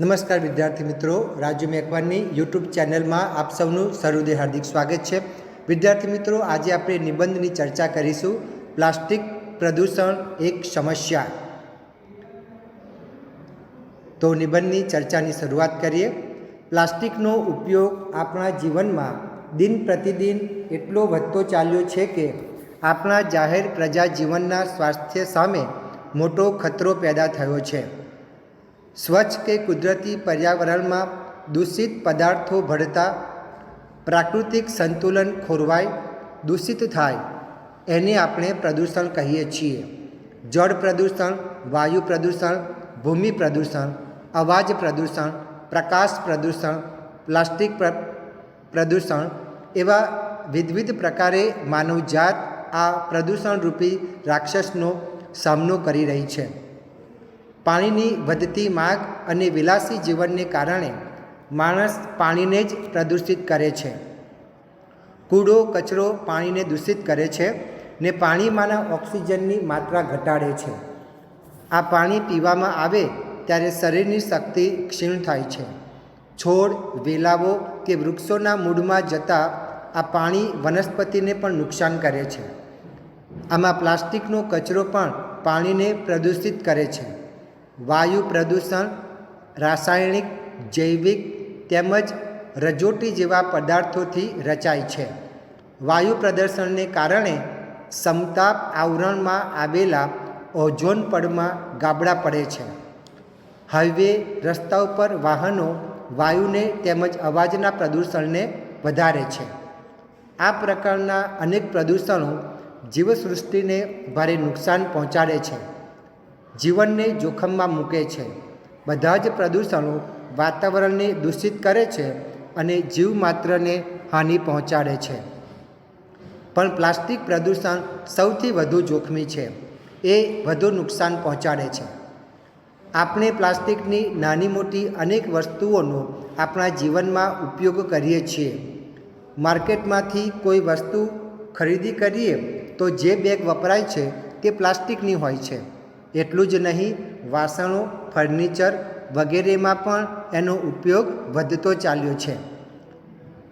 નમસ્કાર વિદ્યાર્થી મિત્રો, રાજુ મેકવાનની યુટ્યુબ ચેનલમાં આપ સૌનું સહૃદય હાર્દિક સ્વાગત છે. વિદ્યાર્થી મિત્રો, આજે આપણે નિબંધની ચર્ચા કરીશું. પ્લાસ્ટિક પ્રદૂષણ એક સમસ્યા. તો નિબંધની ચર્ચાની શરૂઆત કરીએ. પ્લાસ્ટિકનો ઉપયોગ આપણા જીવનમાં દિન પ્રતિદિન એટલો વધતો ચાલ્યો છે કે આપણા જાહેર પ્રજા જીવનના સ્વાસ્થ્ય સામે મોટો ખતરો પેદા થયો છે. સ્વચ્છ કે કુદરતી પર્યાવરણમાં દૂષિત પદાર્થો ભળતા પ્રાકૃતિક સંતુલન ખોરવાય, દૂષિત થાય, એને આપણે પ્રદૂષણ કહીએ છીએ. જળ પ્રદૂષણ, વાયુ પ્રદૂષણ, ભૂમિ પ્રદૂષણ, અવાજ પ્રદૂષણ, પ્રકાશ પ્રદૂષણ, પ્લાસ્ટિક પ્રદૂષણ એવા વિવિધ પ્રકારે માનવજાત આ પ્રદૂષણરૂપી રાક્ષસનો સામનો કરી રહી છે. પાણીની વધતી માગ અને વિલાસી જીવનને કારણે માણસ પાણીને જ પ્રદૂષિત કરે છે. કૂડો, કચરો પાણીને દૂષિત કરે છે ને પાણીમાંના ઓક્સિજનની માત્રા ઘટાડે છે. આ પાણી પીવામાં આવે ત્યારે શરીરની શક્તિ ક્ષીણ થાય છે. છોડ વેલાઓ કે વૃક્ષોના મૂળમાં જતા આ પાણી વનસ્પતિને પણ નુકસાન કરે છે. આમાં પ્લાસ્ટિકનો કચરો પણ પાણીને પ્રદૂષિત કરે છે. વાયુ પ્રદૂષણ, રાસાયણિક, જૈવિક તેમજ રજોટી જેવા પદાર્થોથી રચાય છે. વાયુ પ્રદૂષણને કારણે સમતાપ આવરણમાં આવેલા ઓઝોન પડમાં ગાબડા પડે છે. હાઈવે, રસ્તા ઉપર વાહનો વાયુને તેમજ અવાજના પ્રદૂષણને વધારે છે. આ પ્રકારના અનેક પ્રદૂષણો જીવસૃષ્ટિને ભારે નુકસાન પહોંચાડે છે. જીવનને જોખમમાં મૂકે છે. બધા જ પ્રદૂષણો વાતાવરણને દૂષિત કરે છે અને જીવ માત્રને હાનિ પહોંચાડે છે. પણ પ્લાસ્ટિક પ્રદૂષણ સૌથી વધુ જોખમી છે. એ વધુ નુકસાન પહોંચાડે છે. આપણે પ્લાસ્ટિકની નાની મોટી અનેક વસ્તુઓનો આપણા જીવનમાં ઉપયોગ કરીએ છીએ. માર્કેટમાંથી કોઈ વસ્તુ ખરીદી કરીએ તો જે બેગ વપરાય છે તે પ્લાસ્ટિકની હોય છે. એટલું જ નહીં, વાસણો, ફર્નિચર વગેરેમાં પણ એનો ઉપયોગ વધતો ચાલ્યો છે.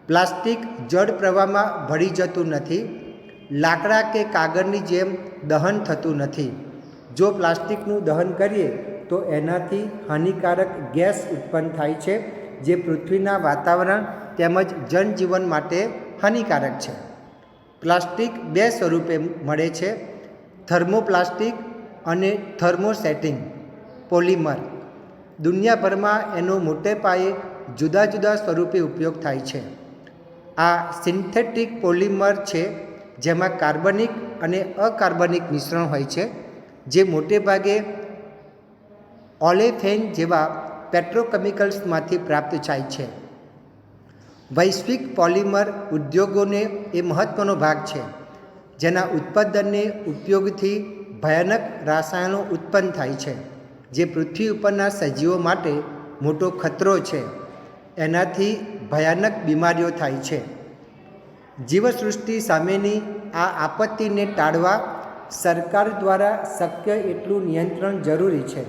પ્લાસ્ટિક જળ પ્રવાહમાં ભળી જતું નથી, લાકડા કે કાગળની જેમ દહન થતું નથી. જો પ્લાસ્ટિકનું દહન કરીએ, તો એનાથી હાનિકારક ગેસ ઉત્પન્ન થાય છે, જે પૃથ્વીના વાતાવરણ તેમજ જનજીવન માટે હાનિકારક છે. પ્લાસ્ટિક બે સ્વરૂપે મળે છે, થર્મોપ્લાસ્ટિક અને થર્મોસેટિંગ, પોલિમર. દુનિયાભરમાં એનો મોટે પાયે જુદા જુદા સ્વરૂપે ઉપયોગ થાય છે. આ સિન્થેટિક પોલિમર છે, જેમાં કાર્બનિક અને અકાર્બનિક મિશ્રણ હોય છે, જે મોટે ભાગે ઓલેફેન જેવા પેટ્રોકેમિકલ્સમાંથી પ્રાપ્ત થાય છે. વૈશ્વિક પોલિમર ઉદ્યોગોને એ મહત્ત્વનો ભાગ છે, જેના ઉત્પાદનને ઉપયોગથી ભયાનક રસાયણો ઉત્પન્ન થાય છે, જે પૃથ્વી ઉપરના સજીવો માટે મોટો ખતરો છે. એનાથી ભયાનક બીમારીઓ થાય છે. જીવસૃષ્ટિ સામેની આ આપત્તિને ટાળવા સરકાર દ્વારા શક્ય એટલું નિયંત્રણ જરૂરી છે.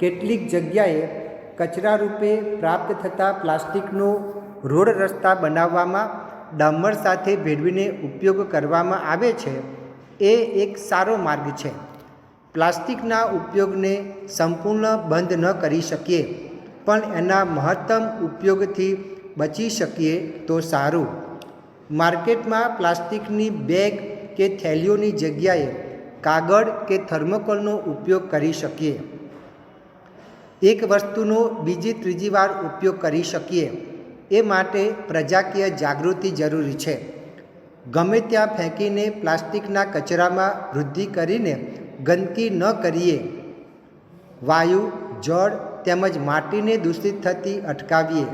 કેટલીક જગ્યાએ કચરા રૂપે પ્રાપ્ત થતા પ્લાસ્ટિકનો રોડ રસ્તા બનાવવામાં ડામર સાથે ભેળવીને ઉપયોગ કરવામાં આવે છે. એ એક સારો માર્ગ છે. પ્લાસ્ટિકના ઉપયોગને સંપૂર્ણ બંધ ન કરી શકીએ, પણ એના મહત્તમ ઉપયોગથી બચી શકીએ તો સારું. માર્કેટમાં પ્લાસ્ટિકની બેગ કે થેલીઓની જગ્યાએ કાગળ કે થર્મોકોલનો ઉપયોગ કરી શકીએ. એક વસ્તુનો બીજી ત્રીજી વાર ઉપયોગ કરી શકીએ. એ માટે પ્રજાકીય જાગૃતિ જરૂરી છે. ગમે ત્યાં ફેંકીને પ્લાસ્ટિકના કચરામાં વૃદ્ધિ કરીને ગંદકી ન કરીએ. વાયુ, જળ તેમજ માટીને દૂષિત થતી અટકાવીએ.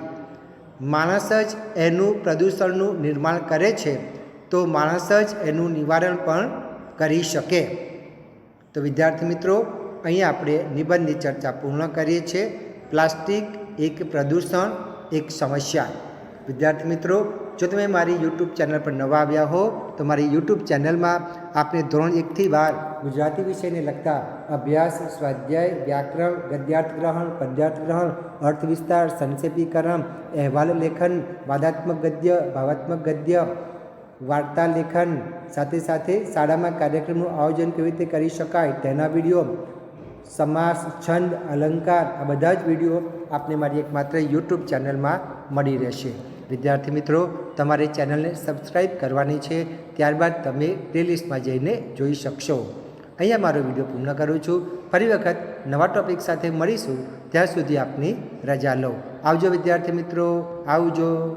માણસ જ એનું પ્રદૂષણનું નિર્માણ કરે છે, તો માણસ જ એનું નિવારણ પણ કરી શકે. તો વિદ્યાર્થી મિત્રો, અહીં આપણે નિબંધની ચર્ચા પૂર્ણ કરીએ છીએ. પ્લાસ્ટિક એક પ્રદૂષણ, એક સમસ્યા. વિદ્યાર્થી મિત્રો જો તમે મારી યુટ્યુબ ચેનલ પર નવા આવ્યા હો, તો મારી યુટ્યુબ ચેનલમાં આપને ધોરણ એકથી બાર ગુજરાતી વિષયને લગતા અભ્યાસ, સ્વાધ્યાય, વ્યાકરણ ગદ્યાર્થ ગ્રહણ પદ્યાર્થ ગ્રહણ અર્થ વિસ્તાર, સંક્ષેપીકરણ, અહેવાલ લેખન, વાદાત્મક ગદ્ય, ભાવાત્મક ગદ્ય, વાર્તા લેખન, સાથે સાથે શાળામાં કાર્યક્રમનું આયોજન કેવી રીતે કરી શકાય તેના વીડિયો, સમાસ, છંદ, અલંકાર, આ બધા જ વીડિયો આપને મારી એકમાત્ર યુટ્યુબ ચેનલમાં મળી રહેશે. વિદ્યાર્થી મિત્રો, તમારે ચેનલને સબસ્ક્રાઈબ કરવાની છે, ત્યારબાદ તમે પ્લેલિસ્ટમાં જઈને જોઈ શકશો. અહીંયા મારો વીડિયો પૂર્ણ કરું છું. ફરી વખત નવા ટોપિક સાથે મળીશું. ત્યાં સુધી આપની રજા લો. આવજો વિદ્યાર્થી મિત્રો. આવજો.